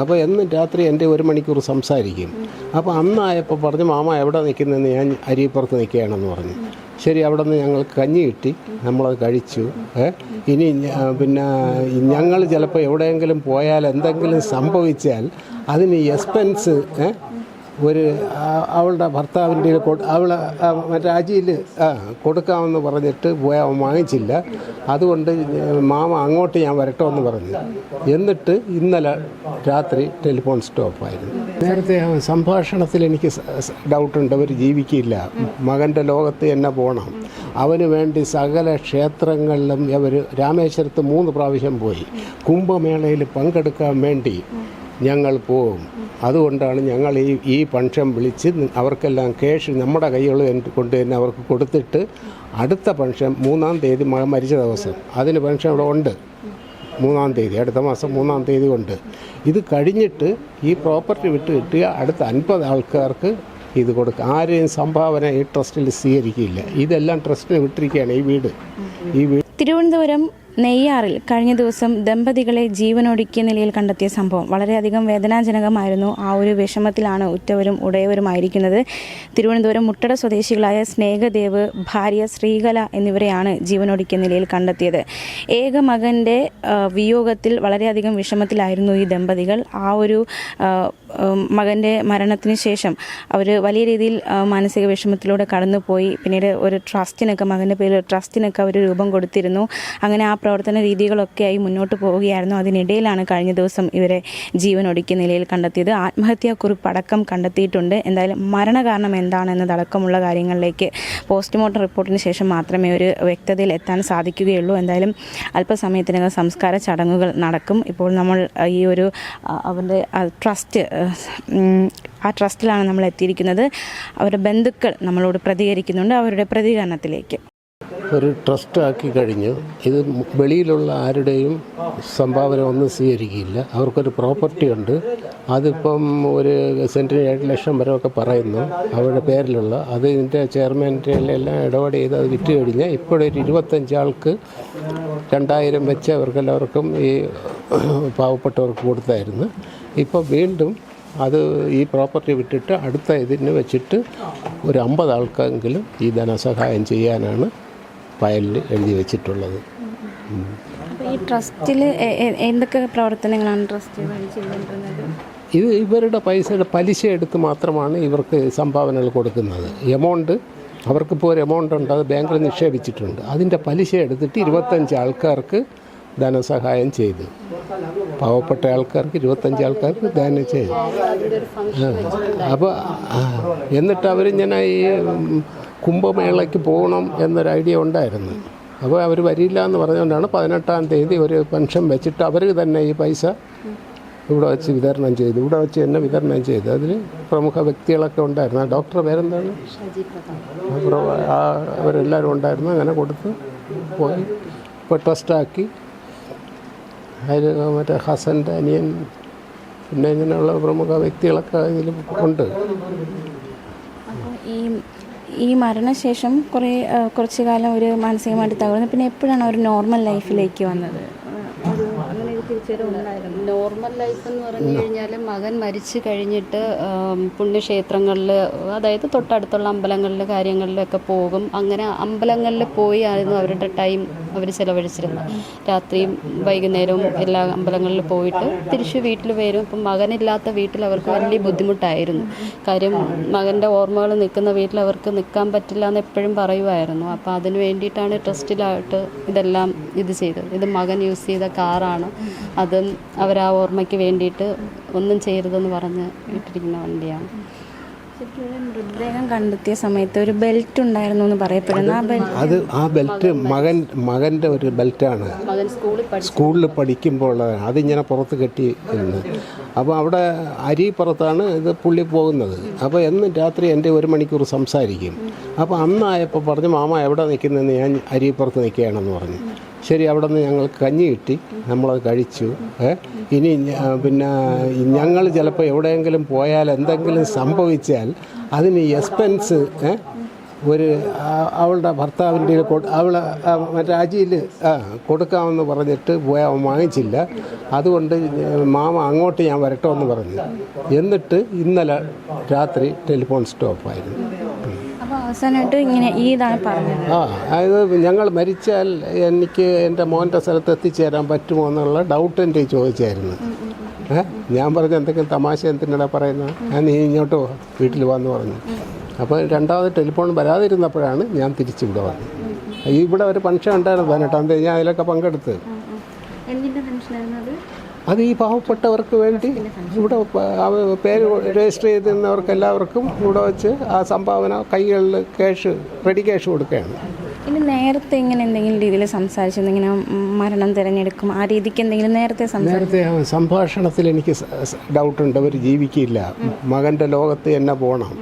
അപ്പോൾ എന്നും രാത്രി എന്റെ ഒരു മണിക്കൂർ സംസാരിക്കും. അപ്പോൾ അന്നായപ്പോൾ പറഞ്ഞു മാമ എവിടെ നിൽക്കുന്നതെന്ന് ഞാൻ അരിപ്പുറത്ത് നിൽക്കുകയാണെന്ന് പറഞ്ഞു. ശരി അവിടെ നിന്ന് ഞങ്ങൾ കഞ്ഞി കിട്ടി. നമ്മളത് കഴിച്ചു. ഇനി പിന്നെ ഞങ്ങൾ ചിലപ്പോൾ എവിടെയെങ്കിലും പോയാൽ എന്തെങ്കിലും സംഭവിച്ചാൽ അതിന് എക്സ്പെൻസ് ഒരു അവളുടെ ഭർത്താവിന്റെ അവൾ അജിയിൽ കൊടുക്കാമെന്ന് പറഞ്ഞിട്ട് പോയി അവൻ വാങ്ങിച്ചില്ല. അതുകൊണ്ട് മാമ അങ്ങോട്ട് ഞാൻ വരട്ടോ എന്ന് പറഞ്ഞു. എന്നിട്ട് ഇന്നലെ രാത്രി ടെലിഫോൺ സ്റ്റോപ്പായിരുന്നു. നേരത്തെ സംഭാഷണത്തിൽ എനിക്ക് ഡൗട്ടുണ്ട്. അവർ ജീവിക്കില്ല. മകന്റെ ലോകത്ത് എന്നെ പോകണം അവന് വേണ്ടി സകല ക്ഷേത്രങ്ങളിലും അവർ രാമേശ്വരത്ത് മൂന്ന് പ്രാവശ്യം പോയി. കുംഭമേളയിൽ പങ്കെടുക്കാൻ വേണ്ടി ഞങ്ങൾ പോകും അതുകൊണ്ടാണ് ഞങ്ങൾ ഈ ഈ ഫംഗ്ഷൻ വിളിച്ച് അവർക്കെല്ലാം ക്യാഷ് നമ്മുടെ കൈകൾ കൊണ്ട് തന്നെ അവർക്ക് കൊടുത്തിട്ട് അടുത്ത ഫംഗ്ഷൻ മൂന്നാം തീയതി മരിച്ച ദിവസം. അതിന് ഫംഗ്ഷൻ ഇവിടെ ഉണ്ട്. മൂന്നാം തീയതി അടുത്ത മാസം മൂന്നാം തീയതി ഉണ്ട്. ഇത് കഴിഞ്ഞിട്ട് ഈ പ്രോപ്പർട്ടി വിട്ട് കിട്ടിയ അടുത്ത അൻപത് ആൾക്കാർക്ക് ഇത് കൊടുക്കുക ആരെയും സംഭാവന ഈ ട്രസ്റ്റിൽ സ്വീകരിക്കില്ല. ഇതെല്ലാം ട്രസ്റ്റിന് വിട്ടിരിക്കുകയാണ് ഈ വീട്. ഈ വീട് തിരുവനന്തപുരം നെയ്യാറിൽ കഴിഞ്ഞ ദിവസം ദമ്പതികളെ ജീവനൊടുക്കിയ നിലയിൽ കണ്ടെത്തിയ സംഭവം. വളരെയധികം വേദനാജനകമായിരുന്നു ആ ഒരു വിഷമത്തിലാണ് ഉറ്റവരും ഉടയവരുമായിരിക്കുന്നത്. തിരുവനന്തപുരം മുട്ടട സ്വദേശികളായ സ്നേഹദേവ് ഭാര്യ ശ്രീകല എന്നിവരെയാണ് ജീവനൊടുക്കിയ നിലയിൽ കണ്ടെത്തിയത്. ഏക മകന്റെ വിയോഗത്തിൽ വളരെയധികം വിഷമത്തിലായിരുന്നു ഈ ദമ്പതികൾ. ആ ഒരു മകന്റെ മരണത്തിന് ശേഷം അവർ വലിയ രീതിയിൽ മാനസിക വിഷമത്തിലൂടെ കടന്നുപോയി. പിന്നീട് ഒരു ട്രസ്റ്റിനൊക്കെ മകന്റെ പേരിൽ ട്രസ്റ്റിനൊക്കെ അവർ രൂപം കൊടുത്തിരുന്നു. അങ്ങനെ ആ പ്രവർത്തന രീതികളൊക്കെയായി മുന്നോട്ട് പോവുകയായിരുന്നു. അതിനിടയിലാണ് കഴിഞ്ഞ ദിവസം ഇവരെ ജീവൻ ഒടുക്കിയ നിലയിൽ കണ്ടെത്തിയത്. ആത്മഹത്യാക്കുറിപ്പ് അടക്കം കണ്ടെത്തിയിട്ടുണ്ട്. എന്തായാലും മരണകാരണം എന്താണെന്നതടക്കമുള്ള കാര്യങ്ങളിലേക്ക് പോസ്റ്റ്മോർട്ടം റിപ്പോർട്ടിന് ശേഷം മാത്രമേ ഒരു വ്യക്തതയിൽ എത്താൻ സാധിക്കുകയുള്ളൂ. എന്തായാലും അല്പസമയത്തിനകം സംസ്കാര ചടങ്ങുകൾ നടക്കും. ഇപ്പോൾ നമ്മൾ ഈ ഒരു അവരുടെ ട്രസ്റ്റ് ആ, ട്രസ്റ്റിലാണ് നമ്മൾ എത്തിയിരിക്കുന്നത്. അവരുടെ ബന്ധുക്കൾ നമ്മളോട് പ്രതികരിക്കുന്നുണ്ട്. അവരുടെ പ്രതികരണത്തിലേക്ക്. ഒരു ട്രസ്റ്റ് ആക്കി കഴിഞ്ഞു. ഇത് വെളിയിലുള്ള ആരുടെയും സംഭാവന ഒന്നും സ്വീകരിക്കില്ല. അവർക്കൊരു പ്രോപ്പർട്ടി ഉണ്ട്. അതിപ്പം ഒരു സെന്റിന് ഏഴ് ലക്ഷം വരെ ഒക്കെ പറയുന്നു അവരുടെ പേരിലുള്ള. അത് ഇതിന്റെ ചെയർമാന്റെ എല്ലാം ഇടപാട് ചെയ്ത് അത് വിറ്റ് കഴിഞ്ഞാൽ ഇപ്പോഴൊരു ഇരുപത്തഞ്ച് ആൾക്ക് രണ്ടായിരം വെച്ച് അവർക്കെല്ലാവർക്കും ഈ പാവപ്പെട്ടവർക്ക് കൊടുത്തായിരുന്നു. ഇപ്പോൾ വീണ്ടും അത് ഈ പ്രോപ്പർട്ടി വിട്ടിട്ട് അടുത്ത ഇതിന് വെച്ചിട്ട് ഒരു അമ്പത് ആൾക്കെങ്കിലും ഈ ധനസഹായം ചെയ്യാനാണ് ഫയലിൽ എഴുതി വെച്ചിട്ടുള്ളത്. ഈ ട്രസ്റ്റിൽ എന്തൊക്കെ പ്രവർത്തനങ്ങളാണ് ട്രസ്റ്റ് ഇത് ഇവരുടെ പൈസയുടെ പലിശ എടുത്ത് മാത്രമാണ് ഇവർക്ക് സംഭാവനകൾ കൊടുക്കുന്നത്. എമൗണ്ട് അവർക്കിപ്പോൾ ഒരു എമൗണ്ട് ഉണ്ട് അത് ബാങ്കിൽ നിക്ഷേപിച്ചിട്ടുണ്ട്. അതിന്റെ പലിശ എടുത്തിട്ട് ഇരുപത്തഞ്ച് ആൾക്കാർക്ക് ധനസഹായം ചെയ്തു. പാവപ്പെട്ട ആൾക്കാർക്ക് ഇരുപത്തഞ്ച് ആൾക്കാർക്ക് ധനം ചെയ്തു. അപ്പോൾ എന്നിട്ട് അവർ ഇങ്ങനെ ഈ കുംഭമേളയ്ക്ക് പോകണം എന്നൊരു ഐഡിയ ഉണ്ടായിരുന്നു. അപ്പോൾ അവർ വരില്ല എന്ന് പറഞ്ഞുകൊണ്ടാണ് പതിനെട്ടാം തീയതി ഒരു പെൻഷൻ വെച്ചിട്ട് അവർ തന്നെ ഈ പൈസ ഇവിടെ വെച്ച് വിതരണം ചെയ്തു. ഇവിടെ വെച്ച് തന്നെ വിതരണം ചെയ്തു. അതിൽ പ്രമുഖ വ്യക്തികളൊക്കെ ഉണ്ടായിരുന്നു. ആ ഡോക്ടറെ പേരെന്താണ്? ആ അവരെല്ലാവരും ഉണ്ടായിരുന്നു. അങ്ങനെ കൊടുത്ത് പോയി. ഇപ്പോൾ ട്രസ്റ്റാക്കി അതിൽ മറ്റേ ഹസന്റെ അനിയൻ പിന്നെ ഇങ്ങനെയുള്ള പ്രമുഖ വ്യക്തികളൊക്കെ ഇതിൽ ഉണ്ട്. ഈ മരണശേഷം കുറേ കുറച്ച് കാലം ഒരു മാനസികമായിട്ട് തകർന്നു. പിന്നെ എപ്പോഴാണ് ഒരു നോർമൽ ലൈഫിലേക്ക് വന്നത്? ഒരു അങ്ങനെ ഒരു നോർമൽ ലൈഫ് എന്ന് പറഞ്ഞു കഴിഞ്ഞാൽ മകൻ മരിച്ചു കഴിഞ്ഞിട്ട് പുണ്യക്ഷേത്രങ്ങളിൽ അതായത് തൊട്ടടുത്തുള്ള അമ്പലങ്ങളിൽ കാര്യങ്ങളിലൊക്കെ പോകും. അങ്ങനെ അമ്പലങ്ങളിൽ പോയി ആയിരുന്നു അവരുടെ ടൈം അവർ ചിലവഴിച്ചിരുന്നത്. രാത്രിയും വൈകുന്നേരവും എല്ലാ അമ്പലങ്ങളിൽ പോയിട്ട് തിരിച്ച് വീട്ടിൽ വരും. ഇപ്പം മകനില്ലാത്ത വീട്ടിൽ അവർക്ക് വലിയ ബുദ്ധിമുട്ടായിരുന്നു. കാര്യം മകന്റെ ഓർമ്മകൾ നിൽക്കുന്ന വീട്ടിൽ അവർക്ക് നിൽക്കാൻ പറ്റില്ല എന്ന് എപ്പോഴും പറയുമായിരുന്നു. അപ്പോൾ അതിന് വേണ്ടിയിട്ടാണ് ട്രസ്റ്റിലായിട്ട് ഇതെല്ലാം ഇത് ചെയ്തത്. ഇത് മകൻ യൂസ് ചെയ്ത കാറാണ്. അതും അവർ ആ ഓർമ്മയ്ക്ക് വേണ്ടിയിട്ട് ഒന്നും ചെയ്യരുതെന്ന് പറഞ്ഞ് ഇട്ടിരിക്കുന്ന വണ്ടിയാണ്. മൃതദേഹം കണ്ടെത്തിയ സമയത്ത് ഒരു ബെൽറ്റ് ഉണ്ടായിരുന്നു എന്ന് പറയപ്പെടുന്നു ആ ബെൽറ്റ് അത് ആ ബെൽറ്റ് മകൻ മകന്റെ ഒരു ബെൽറ്റാണ് മകൻ സ്കൂളിൽ പഠിക്കുമ്പോൾ സ്കൂളിൽ പഠിക്കുമ്പോൾ അതിങ്ങനെ പുറത്ത് കെട്ടി ഇരുന്ന്. അപ്പോൾ അവിടെ അരി പുറത്താണ് ഇത് പുള്ളി പോകുന്നത്. അപ്പോൾ എന്നും രാത്രി എന്റെ ഒരു മണിക്കൂർ സംസാരിക്കും. അപ്പോൾ അന്നായപ്പോൾ പറഞ്ഞു മാമ എവിടെ നിൽക്കുന്നതെന്ന് ഞാൻ അരിപ്പുറത്ത് നിൽക്കുകയാണെന്ന് പറഞ്ഞു. ശരി അവിടെ നിന്ന് ഞങ്ങൾക്ക് കഞ്ഞി കിട്ടി. നമ്മളത് കഴിച്ചു. ഇനി പിന്നെ ഞങ്ങൾ ചിലപ്പോൾ എവിടെയെങ്കിലും പോയാൽ എന്തെങ്കിലും സംഭവിച്ചാൽ അതിന് എക്സ്പെൻസ് ഒരു അവളുടെ ഭർത്താവിന്റെ അവളെ ആ, മറ്റേ അജിയിൽ കൊടുക്കാമെന്ന് പറഞ്ഞിട്ട് പോയി അവൻ വാങ്ങിച്ചില്ല. അതുകൊണ്ട് മാമ അങ്ങോട്ട് ഞാൻ വരട്ടോ എന്ന് പറഞ്ഞു. എന്നിട്ട് ഇന്നലെ രാത്രി ടെലിഫോൺ സ്റ്റോപ്പായിരുന്നു. അവസാനമായിട്ട് ഇങ്ങനെ ഈ ഇതാണ് പറഞ്ഞത്. ആ അതായത് ഞങ്ങൾ മരിച്ചാൽ എനിക്ക് എന്റെ മോന്റെ സ്ഥലത്ത് എത്തിച്ചേരാൻ പറ്റുമോ എന്നുള്ള ഡൗട്ട് എന്റെ ചോദിച്ചായിരുന്നു. ഞാൻ പറഞ്ഞ എന്തെങ്കിലും തമാശ എന്തിനാ പറയുന്നത് ഞാൻ നീ ഇങ്ങോട്ട് വീട്ടിൽ വന്ന് പറഞ്ഞു. അപ്പോൾ രണ്ടാമത് ടെലിഫോൺ വരാതിരുന്നപ്പോഴാണ് ഞാൻ തിരിച്ചിവിടെ വന്നത്. ഇവിടെ ഒരു ഫംഗ്ഷൻ ഉണ്ടായിരുന്നു പതിനെട്ടാം തീയതി. ഞാൻ അതിലൊക്കെ പങ്കെടുത്ത്. അത് ഈ പാവപ്പെട്ടവർക്ക് വേണ്ടി ഇവിടെ പേര് രജിസ്റ്റർ ചെയ്തിരുന്നവർക്ക് എല്ലാവർക്കും ഇവിടെ വെച്ച് ആ സംഭാവന കൈകളിൽ ക്യാഷ് റെഡി ക്യാഷ് കൊടുക്കുകയാണ്. ഇനി നേരത്തെ ഇങ്ങനെ എന്തെങ്കിലും രീതിയിൽ സംസാരിച്ചു ഇങ്ങനെ മരണം തിരഞ്ഞെടുക്കും ആ രീതിക്ക് എന്തെങ്കിലും നേരത്തെ നേരത്തെ സംഭാഷണത്തിൽ എനിക്ക് ഡൗട്ടുണ്ട് അവർ ജീവിക്കില്ല. മകന്റെ ലോകത്ത് തന്നെ പോകണം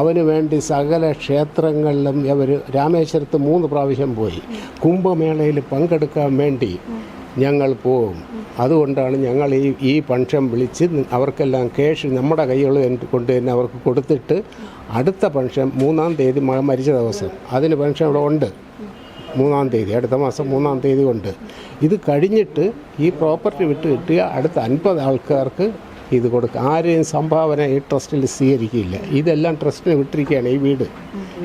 അവന് വേണ്ടി സകല ക്ഷേത്രങ്ങളിലും അവർ രാമേശ്വരത്ത് മൂന്ന് പ്രാവശ്യം പോയി. കുംഭമേളയിൽ പങ്കെടുക്കാൻ വേണ്ടി ഞങ്ങൾ പോകും അതുകൊണ്ടാണ് ഞങ്ങൾ ഈ ഈ ഫംഗ്ഷൻ വിളിച്ച് അവർക്കെല്ലാം ക്യാഷ് നമ്മുടെ കൈകൾ കൊണ്ട് തന്നെ അവർക്ക് കൊടുത്തിട്ട് അടുത്ത ഫംഗ്ഷൻ മൂന്നാം തീയതി മരിച്ച ദിവസം. അതിന് ഫംഗ്ഷൻ ഇവിടെ ഉണ്ട്. മൂന്നാം തീയതി അടുത്ത മാസം മൂന്നാം തീയതി ഉണ്ട്. ഇത് കഴിഞ്ഞിട്ട് ഈ പ്രോപ്പർട്ടി വിട്ട് കിട്ടിയ അടുത്ത അൻപത് ആൾക്കാർക്ക് ഇത് കൊടുക്കുക ആരെയും സംഭാവന ഈ ട്രസ്റ്റിൽ സ്വീകരിക്കില്ല. ഇതെല്ലാം ട്രസ്റ്റിന് വിട്ടിരിക്കുകയാണ് ഈ വീട്.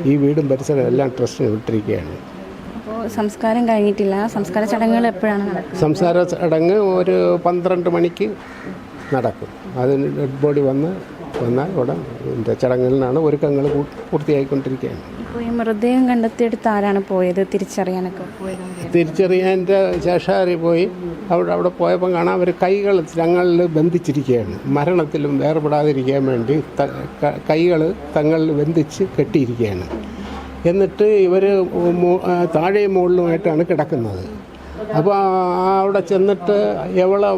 ഈ വീടും പരിസരവും എല്ലാം ട്രസ്റ്റിന് വിട്ടിരിക്കുകയാണ്. സംസ്കാരം കഴിഞ്ഞിട്ടില്ല. സംസ്കാര ചടങ്ങുകൾ എപ്പോഴാണ് നടക്കുന്നത്? സംസാര ചടങ്ങ് ഒരു പന്ത്രണ്ട് മണിക്ക് നടക്കും. അതിന് ഡെഡ് ബോഡി വന്ന് വന്നാൽ ഉടൻ ചടങ്ങുകളിലാണ് ഒരുക്കങ്ങൾ പൂർത്തിയായിക്കൊണ്ടിരിക്കുകയാണ്. ഇപ്പോൾ ഈ മൃതദേഹം കണ്ടെത്തിയെടുത്ത് ആരാണ് പോയത്? തിരിച്ചറിയാനൊക്കെ പോയത് തിരിച്ചറിയാന്റെ ശേഷാരി പോയി. അവിടെ അവിടെ പോയപ്പോൾ കാണാൻ അവർ കൈകൾ തങ്ങളിൽ ബന്ധിച്ചിരിക്കുകയാണ്. മരണത്തിലും വേർപെടാതിരിക്കാൻ വേണ്ടി കൈകൾ തങ്ങളിൽ ബന്ധിച്ച് കെട്ടിയിരിക്കുകയാണ്. എന്നിട്ട് ഇവർ താഴെയും മുകളിലുമായിട്ടാണ് കിടക്കുന്നത്. അപ്പോൾ അവിടെ ചെന്നിട്ട് എവളെ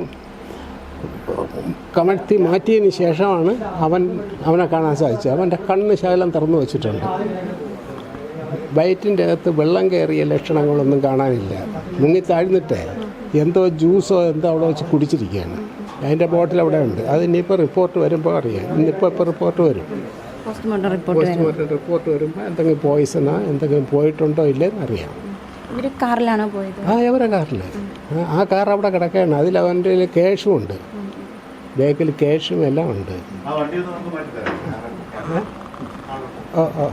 കമഴ്ത്തി മാറ്റിയതിന് ശേഷമാണ് അവൻ അവനെ കാണാൻ സാധിച്ചത്. അവന്റെ കണ്ണ് ശകലം തുറന്നു വെച്ചിട്ടുണ്ട്. വയറ്റിന്റെ അകത്ത് വെള്ളം കയറിയ ലക്ഷണങ്ങളൊന്നും കാണാനില്ല. മുങ്ങി താഴ്ന്നിട്ടേ എന്തോ ജ്യൂസോ എന്തോ അവിടെ വെച്ച് കുടിച്ചിരിക്കുകയാണ്. അതിന്റെ ബോട്ടിൽ അവിടെ ഉണ്ട്. അത് ഇനിയിപ്പോൾ റിപ്പോർട്ട് വരുമ്പോൾ അറിയാം. ഇന്നിപ്പോൾ ഇപ്പോൾ റിപ്പോർട്ട് വരും. പോസ്റ്റ്മോർട്ടം റിപ്പോർട്ട് റിപ്പോർട്ട് വരുമ്പോൾ എന്തെങ്കിലും പോയിസണോ എന്തെങ്കിലും പോയിട്ടുണ്ടോ ഇല്ലെന്ന് അറിയാം. ഇവർ കാറിലാണോ പോയത്? ആ എവരെ കാറിൽ ആ കാർ അവിടെ കിടക്കുകയാണ്. അതിൽ അവന്റെ ക്യാഷും ഉണ്ട്. ബാക്കിൽ ക്യാഷും എല്ലാം ഉണ്ട്. ആ വണ്ടി ഒന്ന് മാറ്റി തരാം. ഓ ഓ